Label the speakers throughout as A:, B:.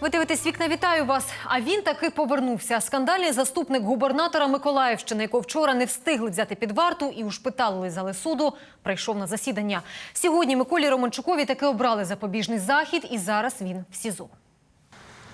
A: Ви дивитесь вікна, вітаю вас. А він таки повернувся. Скандальний заступник губернатора Миколаївщини, якого вчора не встигли взяти під варту і ушпиталили зали суду, прийшов на засідання. Сьогодні Миколі Романчукові таки обрали запобіжний захід, і зараз він в СІЗО.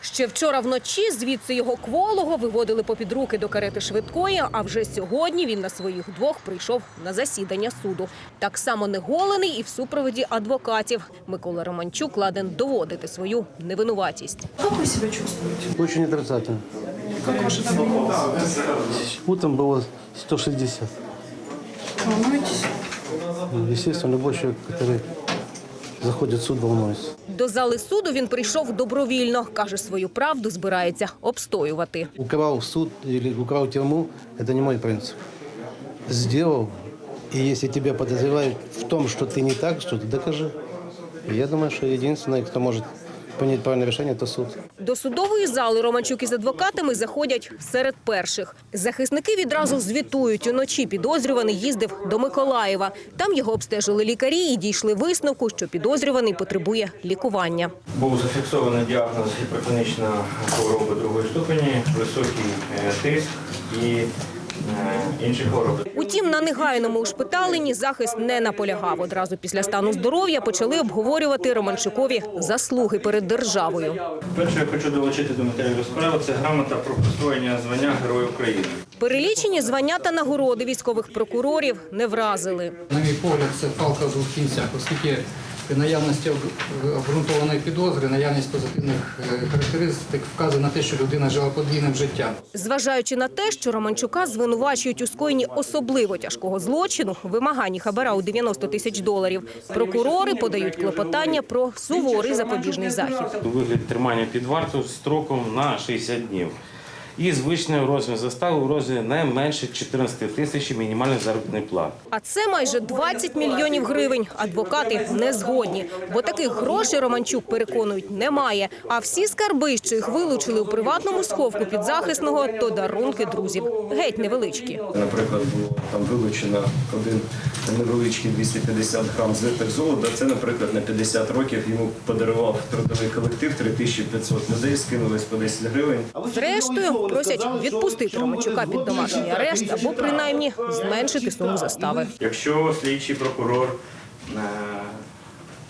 B: Ще вчора вночі звідси його кволого виводили попід руки до карети швидкої, а вже сьогодні він на своїх двох прийшов на засідання суду. Так само неголений і в супроводі адвокатів. Микола Романчук ладен доводити свою невинуватість.
C: Как вы себя чувствуете?
D: Очень отрицательно.
C: Как ваше давление?
D: Утром было 160.
C: Волнуетесь?
D: Ну, Естественно, любой человек, который заходит в суд, волнуется.
B: До зали суду він прийшов добровільно. Каже, свою правду збирається обстоювати.
D: Украл суд или украл тюрьму – это не мой принцип. Сделал, и если тебя подозревают в том, что ты не так, что ты докажи. И я думаю, что единственный, кто может принять правильное решение, это суд.
B: До судової зали Романчук із адвокатами заходять серед перших. Захисники відразу звітують. Уночі підозрюваний їздив до Миколаєва. Там його обстежили лікарі і дійшли висновку, що підозрюваний потребує лікування.
E: Був зафіксований діагноз гіпертонічна хвороба другої ступені, високий е, тиск і інші хвороби.
B: Утім, на негайному ушпиталенні захист не наполягав. Одразу після стану здоров'я почали обговорювати Романчукові заслуги перед державою.
E: Перше, я хочу долучити до матеріалу справи, це грамота про присвоєння звання Герой України.
B: Перелічені звання та нагороди військових прокурорів не вразили.
F: На мій погляд, це палка двох кінцях, оскільки наявності обґрунтованої підозри, наявність позитивних е, характеристик вказує на те, що людина жила подвійним життям.
B: Зважаючи на те, що Романчука звинувачують у скоєнні особливо тяжкого злочину, вимаганні хабара у 90 тисяч доларів, прокурори подають клопотання про суворий запобіжний захід.
G: у вигляді тримання під вартою строком на 60 днів. І звичний розмір застави у розмірі не менше 14 тисяч мінімальної заробітної плати.
B: А це майже 20 мільйонів гривень. Адвокати не згодні, бо таких грошей Романчук переконують немає. А всі скарби, що їх вилучили у приватному сховку підзахисного, то дарунки друзів. Геть невеличкі.
H: Наприклад, було там вилучено один невеличкий 250 грам злитих золота. Це, наприклад, на 50 років йому подарував трудовий колектив 3500 людей, скинулись по 10 гривень.
B: Зрештою, просять відпустити Романчука під домашній арешт або принаймні зменшити суму застави.
E: Якщо слідчий прокурор е,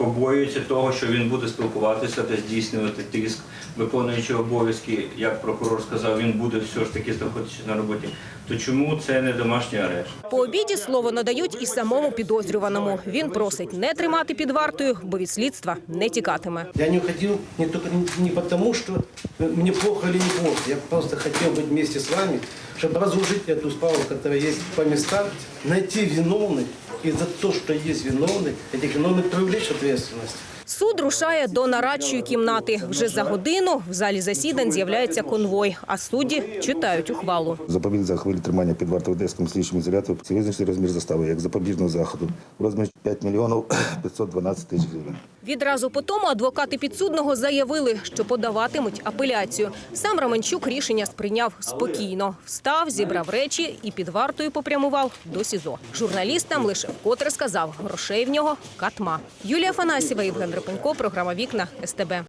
E: побоюється того, що він буде спілкуватися та здійснювати тиск, виконуючи обов'язки, як прокурор сказав, він буде все ж таки знаходитися на роботі, то чому це не домашній арешт?
B: По обіді слово надають і самому підозрюваному. Він просить не тримати під вартою, бо від слідства не тікатиме.
D: Я не уходил не только не потому, что мне плохо или не плохо. Я просто хотел быть вместе с вами, чтобы разложить эту справу, которая есть по местам, найти виновных, и за то, что есть виновный, этих виновных привлечь ответственность.
B: Суд рушає до нарадчої кімнати. Вже за годину в залі засідань з'являється конвой, а судді читають ухвалу.
I: Запобіг за хвилі тримання під вартою в Одеському слідчому ізоляторі визначений розмір застави як запобіжного заходу Розмір розмірі 5 мільйонів 512 тисяч гривень.
B: Відразу по тому адвокати підсудного заявили, що подаватимуть апеляцію. Сам Романчук рішення сприйняв спокійно. Встав, зібрав речі і під вартою попрямував до СІЗО. Журналістам лише вкотре сказав, грошей в нього катма. Юлія Фанасєва, Євген Репенко, програма «Вікна» СТБ.